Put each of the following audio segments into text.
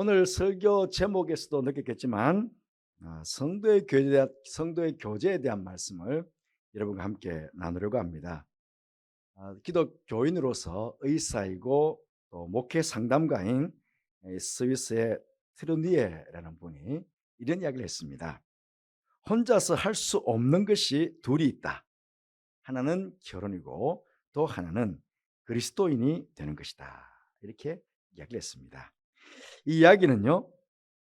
오늘 설교 제목에서도 느꼈겠지만 아, 성도의 교제에 대한, 성도의 교제에 대한 말씀을 여러분과 함께 나누려고 합니다. 아, 기독교인으로서 의사이고 또 목회 상담가인 이 스위스의 트르니에라는 분이 이런 이야기를 했습니다. 혼자서 할 수 없는 것이 둘이 있다. 하나는 결혼이고 또 하나는 그리스도인이 되는 것이다. 이렇게 이야기를 했습니다. 이 이야기는요,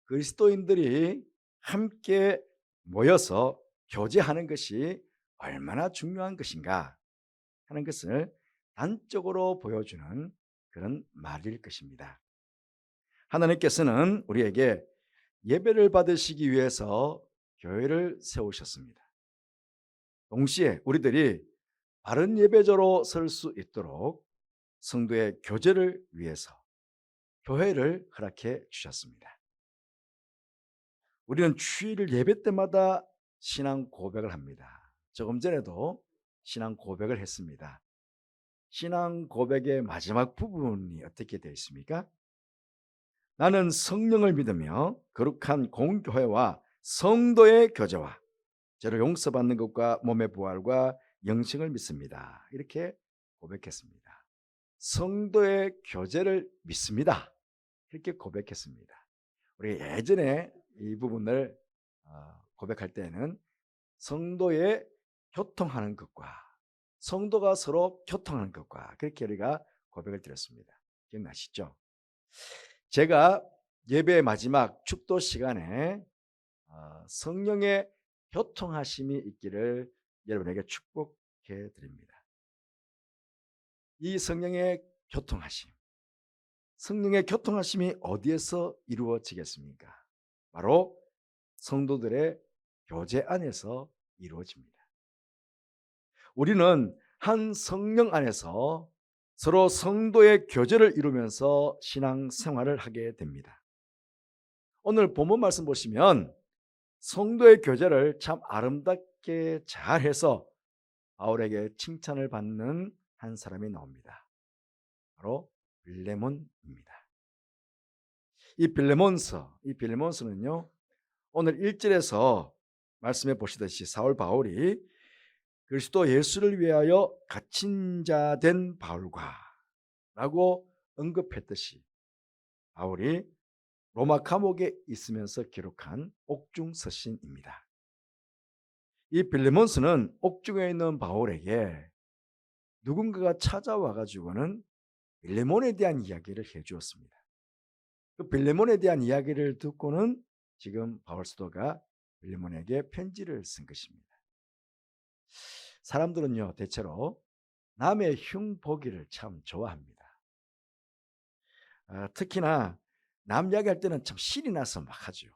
그리스도인들이 함께 모여서 교제하는 것이 얼마나 중요한 것인가 하는 것을 단적으로 보여주는 그런 말일 것입니다. 하나님께서는 우리에게 예배를 받으시기 위해서 교회를 세우셨습니다. 동시에 우리들이 바른 예배자로 설 수 있도록 성도의 교제를 위해서 교회를 허락해 주셨습니다. 우리는 주일 예배 때마다 신앙 고백을 합니다. 조금 전에도 신앙 고백을 했습니다. 신앙 고백의 마지막 부분이 어떻게 되어 있습니까? 나는 성령을 믿으며 거룩한 공교회와 성도의 교제와 죄를 용서받는 것과 몸의 부활과 영생을 믿습니다. 이렇게 고백했습니다. 성도의 교제를 믿습니다. 이렇게 고백했습니다. 우리 예전에 이 부분을 어, 고백할 때는 성도의 교통하는 것과 성도가 서로 교통하는 것과 그렇게 우리가 고백을 드렸습니다. 기억나시죠? 제가 예배의 마지막 축도 시간에 어, 성령의 교통하심이 있기를 여러분에게 축복해 드립니다. 이 성령의 교통하심, 성령의 교통하심이 어디에서 이루어지겠습니까? 바로 성도들의 교제 안에서 이루어집니다. 우리는 한 성령 안에서 서로 성도의 교제를 이루면서 신앙 생활을 하게 됩니다. 오늘 본문 말씀 보시면 성도의 교제를 참 아름답게 잘해서 바울에게 칭찬을 받는 한 사람이 나옵니다. 바로 빌레몬입니다. 이 빌레몬서, 이 빌레몬서는요, 오늘 1절에서 말씀해 보시듯이 사울 바울이 그리스도 예수를 위하여 갇힌 자 된 바울과 라고 언급했듯이 바울이 로마 감옥에 있으면서 기록한 옥중 서신입니다. 이 빌레몬스는 옥중에 있는 바울에게 누군가가 찾아와 가지고는 빌레몬에 대한 이야기를 해 주었습니다. 그 빌레몬에 대한 이야기를 듣고는 지금 바울 사도가 빌레몬에게 편지를 쓴 것입니다. 사람들은요, 대체로 남의 흉 보기를 참 좋아합니다. 아, 특히나 남 이야기할 때는 참 실이 나서 막 하죠.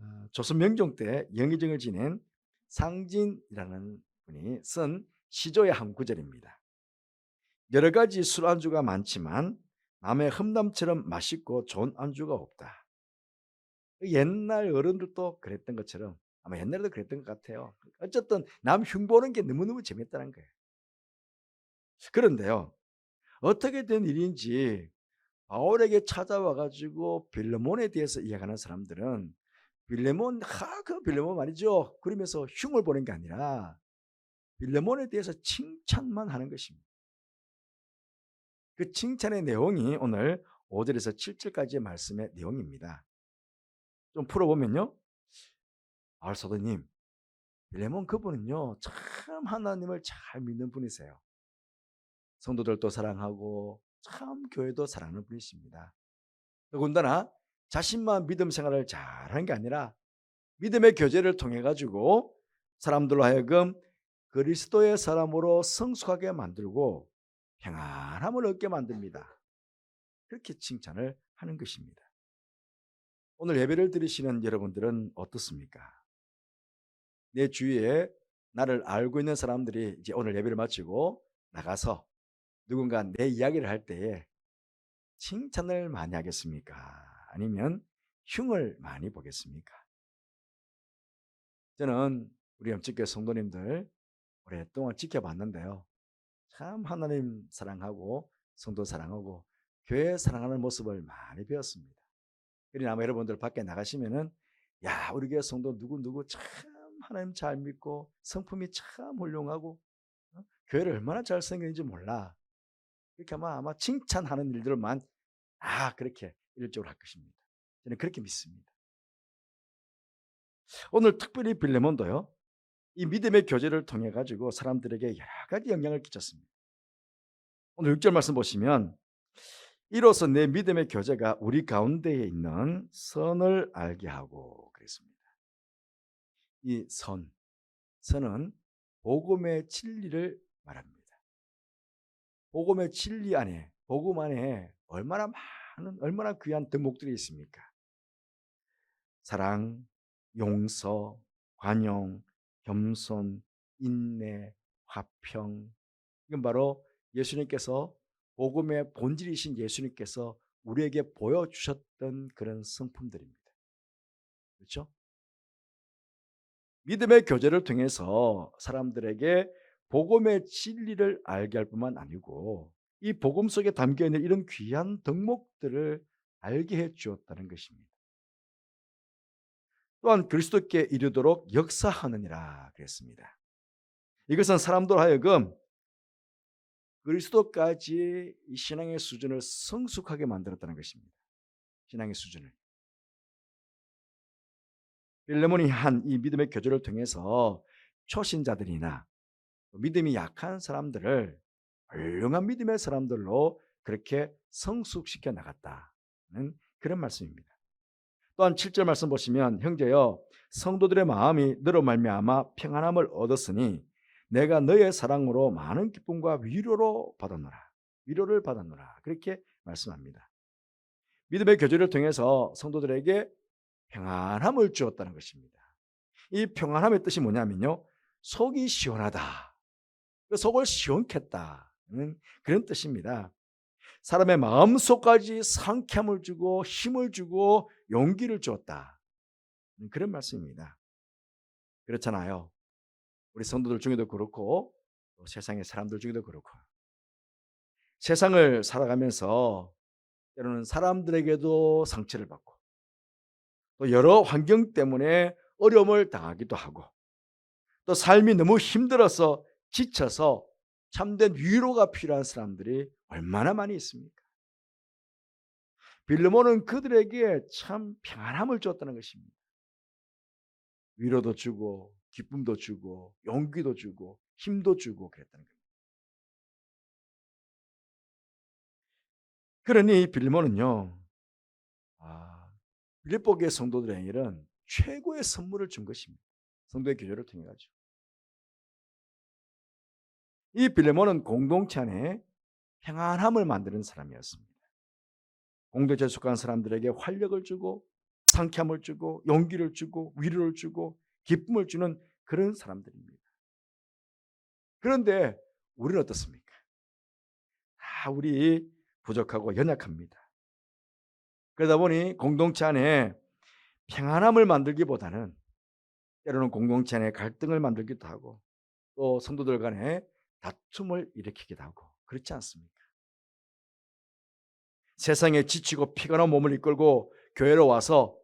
아, 조선 명종 때 영의정을 지낸 상진이라는 분이 쓴 시조의 한 구절입니다. 여러 가지 술 안주가 많지만 남의 흠담처럼 맛있고 좋은 안주가 없다. 옛날 어른들도 그랬던 것처럼 아마 옛날에도 그랬던 것 같아요. 어쨌든 남 흉보는 게 너무너무 재밌다는 거예요. 그런데요. 어떻게 된 일인지 바울에게 찾아와 가지고 빌레몬에 대해서 이야기하는 사람들은 빌레몬 하그 빌레몬 말이죠. 그러면서 흉을 보는 게 아니라 빌레몬에 대해서 칭찬만 하는 것입니다. 그 칭찬의 내용이 오늘 5절에서 7절까지의 말씀의 내용입니다. 좀 풀어보면요. 바울 사도님, 빌레몬 그분은요, 참 하나님을 잘 믿는 분이세요. 성도들도 사랑하고 참 교회도 사랑하는 분이십니다. 더군다나 자신만 믿음 생활을 잘하는 게 아니라 믿음의 교제를 통해 가지고 사람들로 하여금 그리스도의 사람으로 성숙하게 만들고 평안함을 얻게 만듭니다. 그렇게 칭찬을 하는 것입니다. 오늘 예배를 드리시는 여러분들은 어떻습니까? 내 주위에 나를 알고 있는 사람들이 이제 오늘 예배를 마치고 나가서 누군가 내 이야기를 할 때에 칭찬을 많이 하겠습니까? 아니면 흉을 많이 보겠습니까? 저는 우리 염치교 성도님들 오랫동안 지켜봤는데요. 참 하나님 사랑하고 성도 사랑하고 교회 사랑하는 모습을 많이 배웠습니다. 그러나 아마 여러분들 밖에 나가시면은 야 우리 교회 성도 누구 누구 참 하나님 잘 믿고 성품이 참 훌륭하고 어? 교회를 얼마나 잘 섬기는지 몰라. 이렇게 아마 아마 칭찬하는 일들만 아 그렇게 일적으로 할 것입니다. 저는 그렇게 믿습니다. 오늘 특별히 빌레몬도요. 이 믿음의 교제를 통해 가지고 사람들에게 여러 가지 영향을 끼쳤습니다. 오늘 6절 말씀 보시면 이로써 내 믿음의 교제가 우리 가운데에 있는 선을 알게 하고 그랬습니다. 이 선, 선은 복음의 진리를 말합니다. 복음의 진리 안에, 복음 안에 얼마나 많은, 얼마나 귀한 덕목들이 있습니까? 사랑, 용서, 관용, 겸손, 인내, 화평. 이건 바로 예수님께서 복음의 본질이신 예수님께서 우리에게 보여주셨던 그런 성품들입니다. 그렇죠? 믿음의 교제를 통해서 사람들에게 복음의 진리를 알게 할 뿐만 아니고 이 복음 속에 담겨 있는 이런 귀한 덕목들을 알게 해 주었다는 것입니다. 또한 그리스도께 이르도록 역사하느니라 그랬습니다. 이것은 사람들 하여금 그리스도까지 이 신앙의 수준을 성숙하게 만들었다는 것입니다. 신앙의 수준을. 빌레몬이 한 이 믿음의 교제를 통해서 초신자들이나 믿음이 약한 사람들을 훌륭한 믿음의 사람들로 그렇게 성숙시켜 나갔다는 그런 말씀입니다. 또한 7절 말씀 보시면 형제여 성도들의 마음이 너로 말미암아 평안함을 얻었으니 내가 너의 사랑으로 많은 기쁨과 위로로 받았노라. 위로를 받았노라. 그렇게 말씀합니다. 믿음의 교제를 통해서 성도들에게 평안함을 주었다는 것입니다. 이 평안함의 뜻이 뭐냐면요. 속이 시원하다. 그 속을 시원했다는 그런 뜻입니다. 사람의 마음속까지 상쾌함을 주고 힘을 주고 용기를 주었다. 그런 말씀입니다. 그렇잖아요. 우리 성도들 중에도 그렇고 세상의 사람들 중에도 그렇고 세상을 살아가면서 때로는 사람들에게도 상처를 받고 또 여러 환경 때문에 어려움을 당하기도 하고 또 삶이 너무 힘들어서 지쳐서 참된 위로가 필요한 사람들이 얼마나 많이 있습니까? 빌르몬은 그들에게 참 평안함을 줬다는 것입니다. 위로도 주고 기쁨도 주고 용기도 주고 힘도 주고 그랬다는 겁니다. 그러니 빌리몬은요, 아, 빌립보교의 성도들에게는 최고의 선물을 준 것입니다. 성도의 교제를 통해 가지고. 이 빌레몬은 공동체 안에 평안함을 만드는 사람이었습니다. 공동체에 속한 사람들에게 활력을 주고 상쾌함을 주고 용기를 주고 위로를 주고 기쁨을 주는 그런 사람들입니다. 그런데 우리는 어떻습니까? 다 우리 부족하고 연약합니다. 그러다 보니 공동체 안에 평안함을 만들기보다는 때로는 공동체 안에 갈등을 만들기도 하고 또 성도들 간에 다툼을 일으키기도 하고 그렇지 않습니까? 세상에 지치고 난 몸을 이끌고 교회로 와서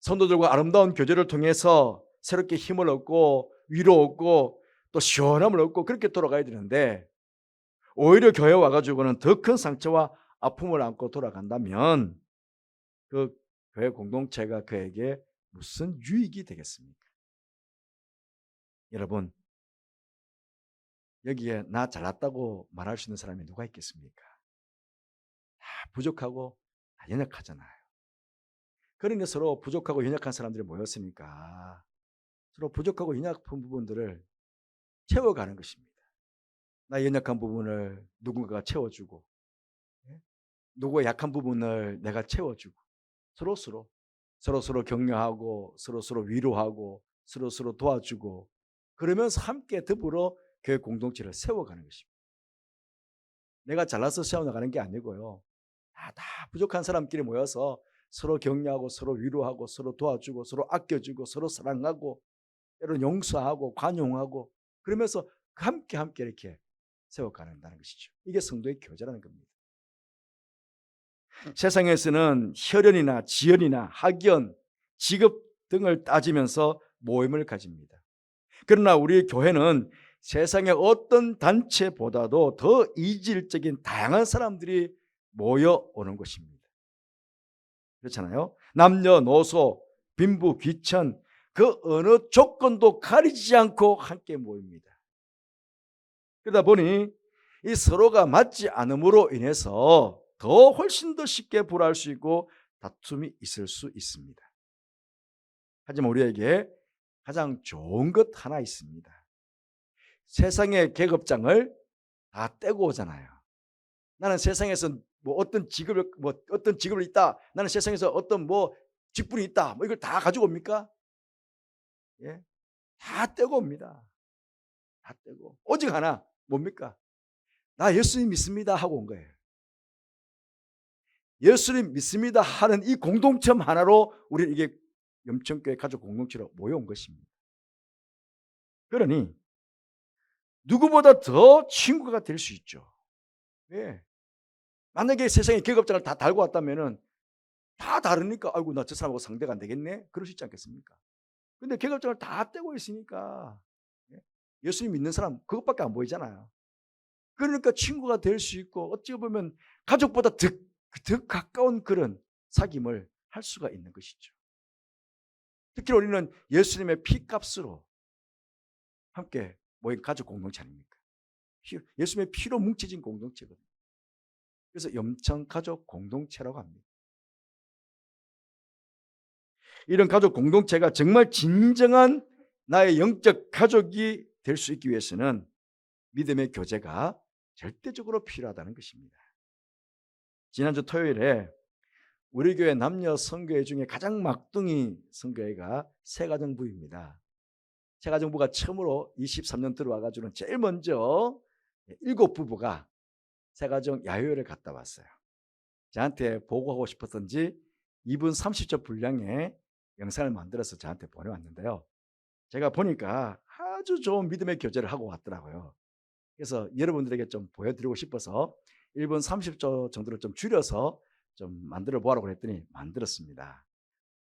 성도들과 아름다운 교제를 통해서 새롭게 힘을 얻고 위로 얻고 또 시원함을 얻고 그렇게 돌아가야 되는데 오히려 교회 와가지고는 더 큰 상처와 아픔을 안고 돌아간다면 그 교회 공동체가 그에게 무슨 유익이 되겠습니까? 여러분 여기에 나 잘났다고 말할 수 있는 사람이 누가 있겠습니까? 다 부족하고 다 연약하잖아요. 그러니 서로 부족하고 연약한 사람들이 모였으니까 서로 부족하고 연약한 부분들을 채워가는 것입니다. 나 연약한 부분을 누군가가 채워주고 예? 누구의 약한 부분을 내가 채워주고 서로 서로 서로 서로 격려하고 서로 서로 위로하고 서로 서로 도와주고 그러면서 함께 더불어 교회 공동체를 세워가는 것입니다. 내가 잘나서 세워나가는 게 아니고요. 다, 다 부족한 사람끼리 모여서 서로 격려하고 서로 위로하고 서로 도와주고 서로 아껴주고 서로 사랑하고 때로는 용서하고 관용하고 그러면서 함께 함께 이렇게 세워가는다는 것이죠. 이게 성도의 교제라는 겁니다. 세상에서는 혈연이나 지연이나 학연, 직업 등을 따지면서 모임을 가집니다. 그러나 우리 교회는 세상의 어떤 단체보다도 더 이질적인 다양한 사람들이 모여오는 것입니다. 그렇잖아요. 남녀노소, 빈부, 귀천, 그 어느 조건도 가리지 않고 함께 모입니다. 그러다 보니 이 서로가 맞지 않음으로 인해서 더 훨씬 더 쉽게 불화할 수 있고 다툼이 있을 수 있습니다. 하지만 우리에게 가장 좋은 것 하나 있습니다. 세상의 계급장을 다 떼고 오잖아요. 나는 세상에서 뭐 어떤 직업을 뭐 어떤 직업을 있다. 나는 세상에서 어떤 뭐 직분이 있다. 뭐 이걸 다 가지고 옵니까? 예. 다 떼고 옵니다. 다 떼고. 오직 하나 뭡니까? 나 예수님 믿습니다 하고 온 거예요. 예수님 믿습니다 하는 이 공동체 하나로 우리 이게 염천교회 가족 공동체로 모여온 것입니다. 그러니 누구보다 더 친구가 될 수 있죠. 왜? 만약에 세상에 계급장을 다 달고 왔다면은 다 다르니까 아이고 나 저 사람하고 상대가 안 되겠네. 있지 않겠습니까? 근데 계급장을 다 떼고 있으니까 예? 예수님 믿는 사람 그것밖에 안 보이잖아요. 그러니까 친구가 될 수 있고 어찌 보면 가족보다 더, 더 가까운 그런 사귐을 할 수가 있는 것이죠. 특히 우리는 예수님의 피값으로 함께 모인 가족 공동체 아닙니까? 예수님의 피로 뭉쳐진 공동체거든요. 그래서 염천 가족 공동체라고 합니다. 이런 가족 공동체가 정말 진정한 나의 영적 가족이 될 수 있기 위해서는 믿음의 교제가 절대적으로 필요하다는 것입니다. 지난주 토요일에 우리 교회 남녀 성교회 중에 가장 막둥이 성교회가 세가정부입니다. 세가정부가 처음으로 23년 들어와가지고는 제일 먼저 일곱 부부가 세가정 야유회를 갔다 왔어요. 저한테 보고하고 싶었던지 2분 30초 분량의 영상을 만들어서 저한테 보내왔는데요. 제가 보니까 아주 좋은 믿음의 교제를 하고 왔더라고요. 그래서 여러분들에게 좀 보여드리고 싶어서 1분 30초 정도로 좀 줄여서 좀 만들어 보라고 그랬더니 만들었습니다.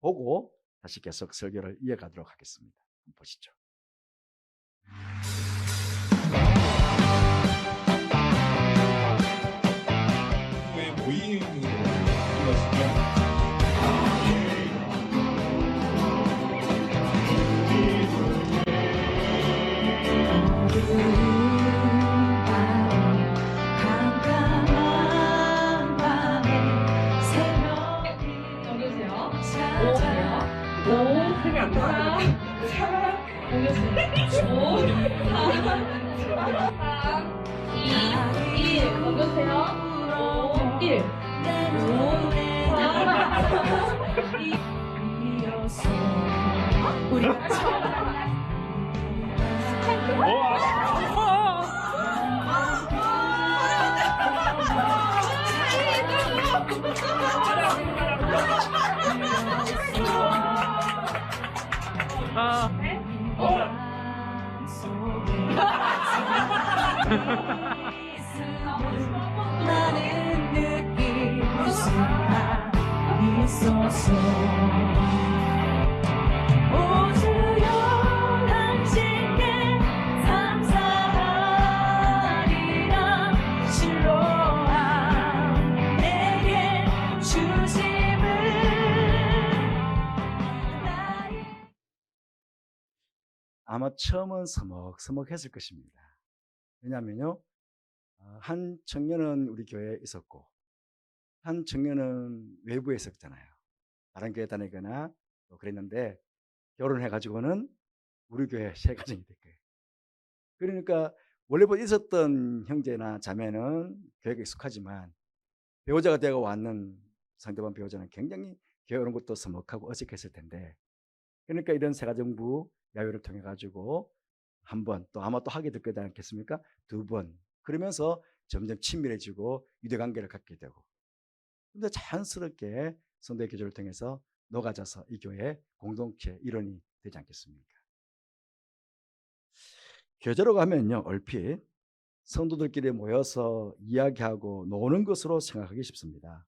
보고 다시 계속 설교를 이어가도록 하겠습니다. 보시죠. 나는 느낄 수만 있어 아마 처음은 서먹서먹했을 것입니다. 왜냐하면요, 어, 한 청년은 우리 교회에 있었고, 한 청년은 외부에 있었잖아요. 다른 교회 다니거나 또 그랬는데 결혼해가지고는 우리 교회 새 가정이 될 거예요. 그러니까 원래부터 있었던 형제나 자매는 교회가 익숙하지만 배우자가 되어 왔는 상대방 배우자는 굉장히 오는 것도 서먹하고 어색했을 텐데 그러니까 이런 새가정부 야유를 통해 가지고 한 번 또 아마 또 하게 될 거지 않겠습니까? 두 번 그러면서 점점 친밀해지고 유대 관계를 갖게 되고 근데 자연스럽게 성도의 교제를 통해서 녹아져서 이 교회 공동체 일원이 되지 않겠습니까? 교제로 가면요 얼핏 성도들끼리 모여서 이야기하고 노는 것으로 생각하기 쉽습니다.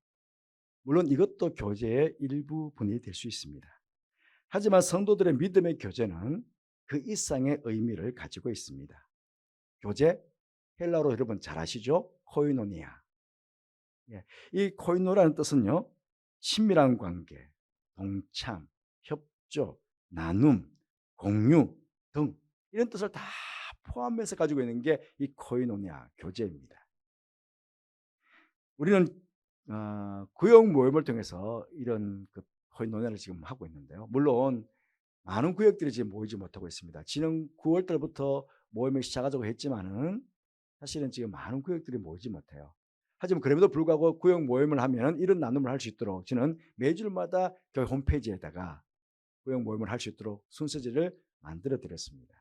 물론 이것도 교제의 일부분이 될 수 있습니다. 하지만 성도들의 믿음의 교제는 그 이상의 의미를 가지고 있습니다. 교제 헬라로 여러분 잘 아시죠? 코이노니아. 예, 이 코이노라는 뜻은요. 친밀한 관계, 동참, 협조, 나눔, 공유 등 이런 뜻을 다 포함해서 가지고 있는 게 이 코이노니아 교제입니다. 우리는 어, 구역 모임을 통해서 이런 그 코이노니아를 지금 하고 있는데요. 물론 많은 구역들이 지금 모이지 못하고 있습니다. 지난 9월 달부터 모임을 시작하자고 했지만은 사실은 지금 많은 구역들이 모이지 못해요. 하지만 그럼에도 불구하고 구역 모임을 하면 이런 나눔을 할 수 있도록 저는 매주마다 교회 홈페이지에다가 구역 모임을 할 수 있도록 순서지를 만들어 드렸습니다.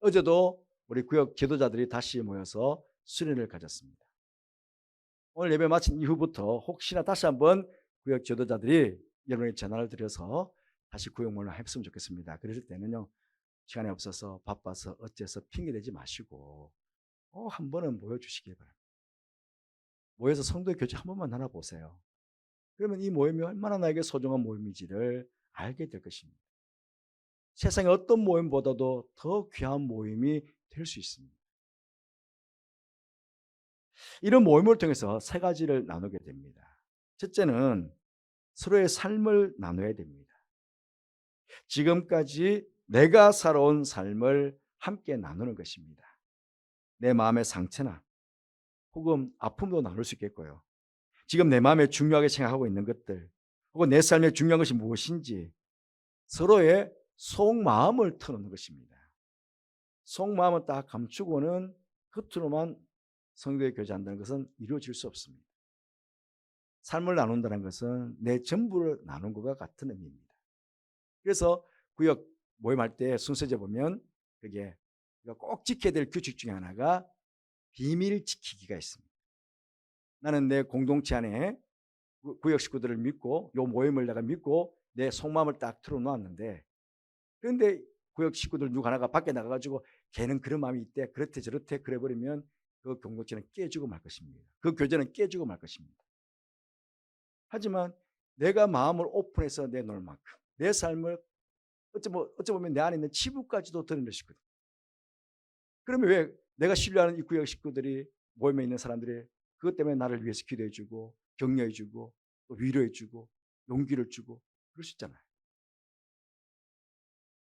어제도 우리 구역 기도자들이 다시 모여서 수련을 가졌습니다. 오늘 예배 마친 이후부터 혹시나 다시 한번 구역 지도자들이 여러분에게 전화를 드려서 다시 구역 모임을 했으면 좋겠습니다. 그랬을 때는요 시간이 없어서 바빠서 어째서 핑계 대지 마시고 어, 한 번은 모여주시기 바랍니다. 모여서 성도의 교제 한 번만 나눠보세요. 그러면 이 모임이 얼마나 나에게 소중한 모임인지를 알게 될 것입니다. 세상의 어떤 모임보다도 더 귀한 모임이 될 수 있습니다. 이런 모임을 통해서 세 가지를 나누게 됩니다. 첫째는 서로의 삶을 나눠야 됩니다. 지금까지 내가 살아온 삶을 함께 나누는 것입니다. 내 마음의 상처나 혹은 아픔도 나눌 수 있겠고요. 지금 내 마음에 중요하게 생각하고 있는 것들 혹은 내 삶에 중요한 것이 무엇인지 서로의 속마음을 터놓는 것입니다. 속마음은 딱 감추고는 겉으로만 성도의 교제한다는 것은 이루어질 수 없습니다. 삶을 나눈다는 것은 내 전부를 나눈 것과 같은 의미입니다. 그래서 구역 모임할 때 순서제 보면 그게 꼭 지켜야 될 규칙 중에 하나가 비밀 지키기가 있습니다. 나는 내 공동체 안에 구- 구역 식구들을 믿고 요 모임을 내가 믿고 내 속마음을 딱 틀어놓았는데 그런데 구역 식구들 누구 하나가 밖에 나가가지고 걔는 그런 마음이 있대 그렇대 저렇대 그래버리면 그 공동체는 깨지고 말 것입니다. 그 교제는 깨지고 말 것입니다. 하지만 내가 마음을 오픈해서 내놓을 만큼 내 삶을 어찌, 뭐, 어찌 보면 내 안에 있는 치부까지도 수 있거든. 그러면 왜 내가 신뢰하는 이 구역 식구들이 모임에 있는 사람들이 그것 때문에 나를 위해서 기도해주고 격려해주고 또 위로해주고 용기를 주고 그럴 수 있잖아요.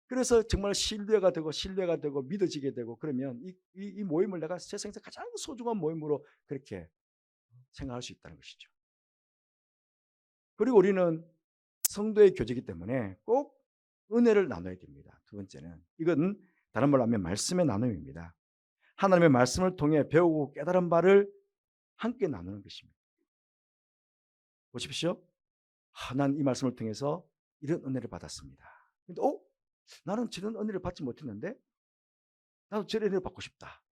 그래서 정말 신뢰가 되고 신뢰가 되고 믿어지게 되고 그러면 이, 이, 이 모임을 내가 세상에서 가장 소중한 모임으로 그렇게 생각할 수 있다는 것이죠. 그리고 우리는 성도의 교제이기 때문에 꼭 은혜를 나눠야 됩니다. 두 번째는 이건 다른 말로 하면 말씀의 나눔입니다. 하나님의 말씀을 통해 배우고 깨달은 바를 함께 나누는 것입니다. 보십시오. 아, 난이 말씀을 통해서 이런 은혜를 받았습니다. 근데 어? 나는 저런 은혜를 받지 못했는데 나도 저런 은혜를 받고 싶다.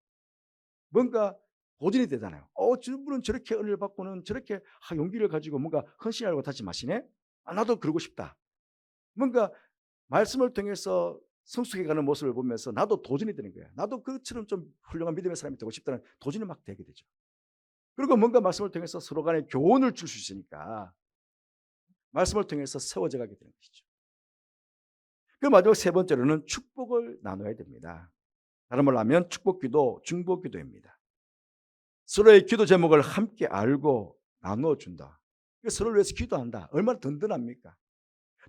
뭔가 도전이 되잖아요. 어, 저분은 저렇게 은혜를 받고는 저렇게 아, 용기를 가지고 뭔가 헌신하려고 다시 마시네? 아, 나도 그러고 싶다. 뭔가 말씀을 통해서 성숙해가는 모습을 보면서 나도 도전이 되는 거야. 나도 그처럼 좀 훌륭한 믿음의 사람이 되고 싶다는 도전이 막 되게 되죠. 그리고 뭔가 말씀을 통해서 서로 간에 교훈을 줄 수 있으니까 말씀을 통해서 세워져 가게 되는 것이죠. 그 마지막 세 번째로는 축복을 나눠야 됩니다. 다른 말로 하면 축복기도, 중복기도입니다. 서로의 기도 제목을 함께 알고 나누어 준다. 서로를 위해서 기도한다. 얼마나 든든합니까?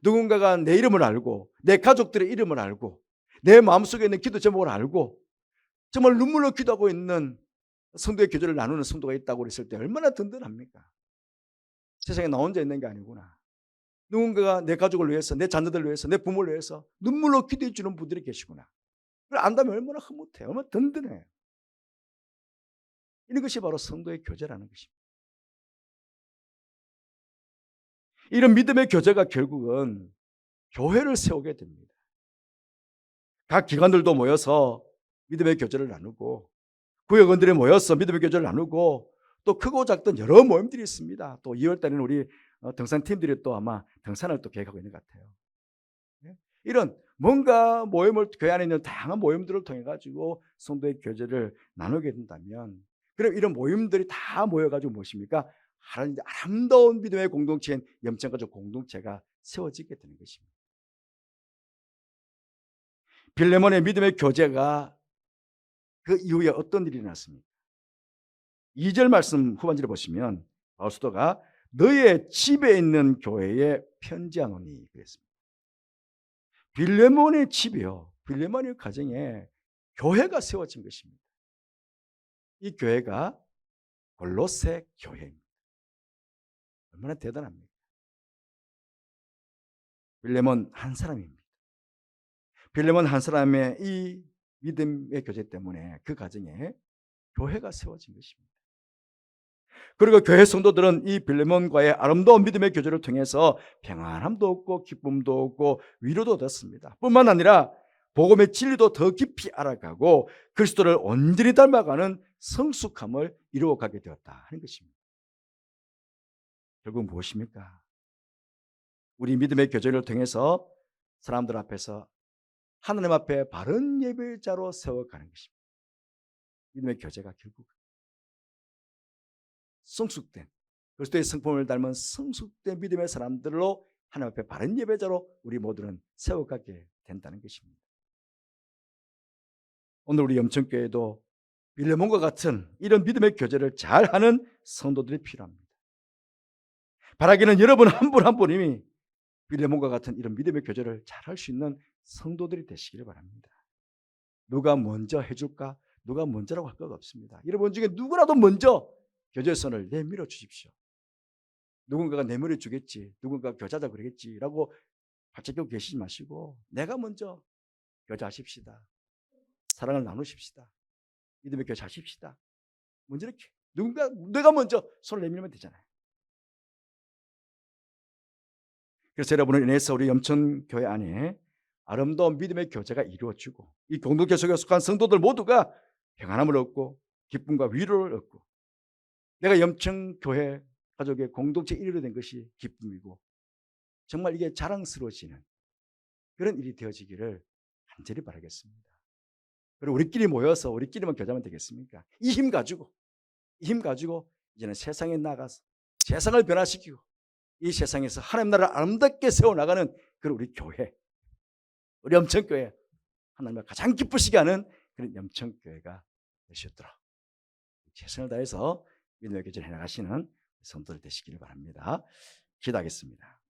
누군가가 내 이름을 알고 내 가족들의 이름을 알고 내 마음속에 있는 기도 제목을 알고 정말 눈물로 기도하고 있는 성도의 교제를 나누는 성도가 있다고 그랬을 때 얼마나 든든합니까? 세상에 나 혼자 있는 게 아니구나. 누군가가 내 가족을 위해서, 내 자녀들을 위해서, 내 부모를 위해서 눈물로 기도해 주는 분들이 계시구나. 그걸 안다면 얼마나 흐뭇해, 얼마나 든든해. 이런 것이 바로 성도의 교제라는 것입니다. 이런 믿음의 교제가 결국은 교회를 세우게 됩니다. 각 기관들도 모여서 믿음의 교제를 나누고 구역원들이 모여서 믿음의 교제를 나누고 또 크고 작던 여러 모임들이 있습니다. 또 2월 달에는 우리 어, 등산팀들이 또 아마 등산을 또 계획하고 있는 것 같아요. 네? 이런 뭔가 모임을 교회 안에 있는 다양한 모임들을 통해 가지고 성도의 교제를 나누게 된다면 그럼 이런 모임들이 다 모여 가지고 무엇입니까? 아름다운 믿음의 공동체인 염천가족 공동체가 세워지게 되는 것입니다. 빌레몬의 믿음의 교제가 그 이후에 어떤 일이 났습니까? 2절 말씀 후반절에 보시면 바울 사도가 너의 집에 있는 교회에 편지하노니 그랬습니다. 빌레몬의 집이요. 빌레몬의 가정에 교회가 세워진 것입니다. 이 교회가 골로새 교회입니다. 얼마나 대단합니까? 빌레몬 한 사람입니다. 빌레몬 한 사람의 이 믿음의 교제 때문에 그 가정에 교회가 세워진 것입니다. 그리고 교회 성도들은 이 빌레몬과의 아름다운 믿음의 교제를 통해서 평안함도 얻고 기쁨도 얻고 위로도 얻었습니다. 뿐만 아니라 복음의 진리도 더 깊이 알아가고 그리스도를 온전히 닮아가는 성숙함을 이루어가게 되었다 하는 것입니다. 결국 무엇입니까? 우리 믿음의 교제를 통해서 사람들 앞에서 하나님 앞에 바른 예배자로 세워가는 것입니다. 믿음의 교제가 결국 성숙된 그리스도의 성품을 닮은 성숙된 믿음의 사람들로 하나님 앞에 바른 예배자로 우리 모두는 세워가게 된다는 것입니다. 오늘 우리 염천교회도 빌레몬과 같은 이런 믿음의 교제를 잘하는 성도들이 필요합니다. 바라기는 여러분 한 분 한 분이 빌레몬과 같은 이런 믿음의 교제를 잘할 수 있는 성도들이 되시기를 바랍니다. 누가 먼저 해줄까? 누가 먼저라고 할 것 없습니다. 여러분 중에 누구라도 먼저 교제선을 내밀어 주십시오. 누군가가 내밀어 주겠지, 누군가 교제하자 그러겠지라고 발짝이고 계시지 마시고 내가 먼저 교제하십시다. 사랑을 나누십시다. 믿음의 교제하십시다. 먼저 이렇게 누군가 내가 먼저 손을 내밀면 되잖아요. 그래서 여러분을 인해서 우리 염천 교회 안에 아름다운 믿음의 교제가 이루어지고 이 공동체 속에 속한 성도들 모두가 평안함을 얻고 기쁨과 위로를 얻고 내가 염천 교회 가족의 공동체 일위로 된 것이 기쁨이고 정말 이게 자랑스러워지는 그런 일이 되어지기를 간절히 바라겠습니다. 그리고 우리끼리 모여서 우리끼리만 교제하면 되겠습니까? 이 힘 가지고 이 힘 가지고 이제는 세상에 나가서 세상을 변화시키고 이 세상에서 하나님 나라를 아름답게 세워나가는 그런 우리 교회 우리 염천교회 하나님을 가장 기쁘시게 하는 그런 염천교회가 되셨도록 최선을 다해서 믿음의 교제를 해나가시는 성도들 되시기를 바랍니다. 기도하겠습니다.